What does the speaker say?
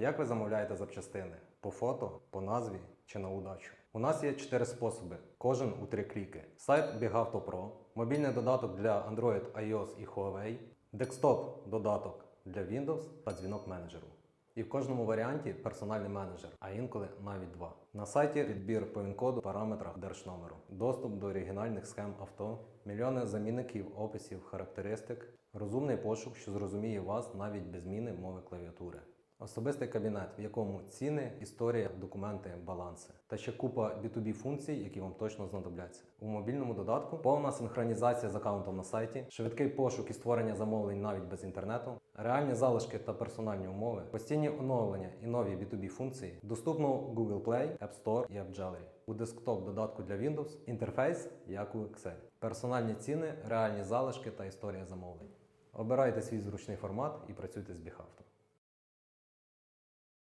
Як ви замовляєте запчастини? По фото, по назві чи на удачу? У нас є чотири способи, кожен у три кліки. Сайт BigAuto Pro, мобільний додаток для Android, iOS і Huawei, декстоп додаток для Windows та дзвінок менеджеру. І в кожному варіанті персональний менеджер, а інколи навіть два. На сайті відбір по ін-коду, параметрах держномеру, доступ до оригінальних схем авто, мільйони замінників, описів, характеристик, розумний пошук, що зрозуміє вас навіть без зміни мови клавіатури. Особистий кабінет, в якому ціни, історія, документи, баланси та ще купа B2B функцій, які вам точно знадобляться. У мобільному додатку повна синхронізація з аккаунтом на сайті, швидкий пошук і створення замовлень навіть без інтернету, реальні залишки та персональні умови, постійні оновлення і нові B2B функції, доступно Google Play, App Store і App Gallery. У десктоп додатку для Windows інтерфейс, як у Excel, персональні ціни, реальні залишки та історія замовлень. Обирайте свій зручний формат і працюйте з BigAuto.